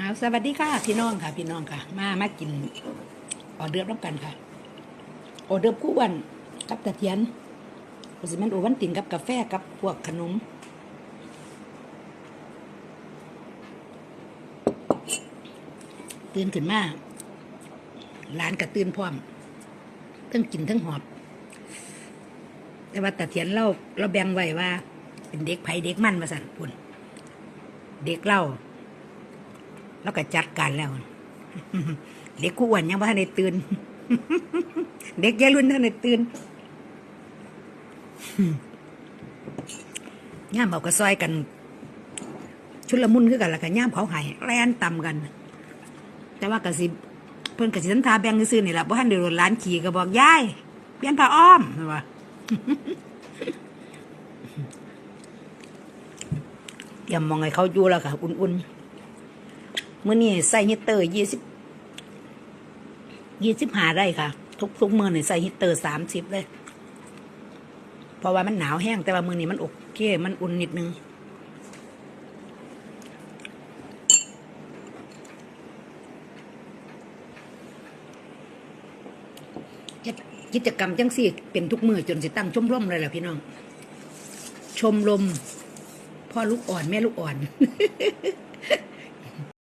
เอาสวัสดีค่ะ พี่น้องค่ะ พี่น้องค่ะ มามากินออเดิร์ฟน้ำกันค่ะออเดิร์คู่วันกับตะเทียนก็สิมันโอวันตินกับกาแฟกับพวกขนมตื่นขึ้นมาร้านกระตื่นพร้อมทั้งกินทั้งหอบ แต่ว่าตะเทียนเราเราแบ่งไว้ว่า เป็นเด็กไผเด็กมันมาสั่นปุ่นเด็กเล่า แล้วก็จัดการแล้ว เด็กกูอ้วนยังว่าในได้ตื่น เด็กยายรุ่นท่านในได้ตื่นย่ามเอากระซอยกัน ชุดละมุนคือกันละกันย่ามเขาหายแลนต่ำกัน แต่ว่ากระสิเพิ่นกระสิสันทาแบงซื้อนี่แหละบ่ทันเดือดร้านขี่ก็บอกยายเปลี่ยนผ้าอ้อมว่าเตรียมมองให้เขาอยู่แล้วค่ะ อุ่นๆ มื่อนี้ใส่ฮีตเตอร์ยี่สิบยี่สิบหาได้ค่ะ ทุกทุกมือนี่ใส่ฮีตเตอร์สามสิบเลย เพราะว่ามันหนาวแห้งแต่ว่ามือนี้มันโอเค มันอุ่นนิดนึงกิจกรรมจังสี่เป็นทุกมือจนสิตั้งชมรมเลยแหละพี่น้อง ชมรมพ่อลูกอ่อนแม่ลูกอ่อน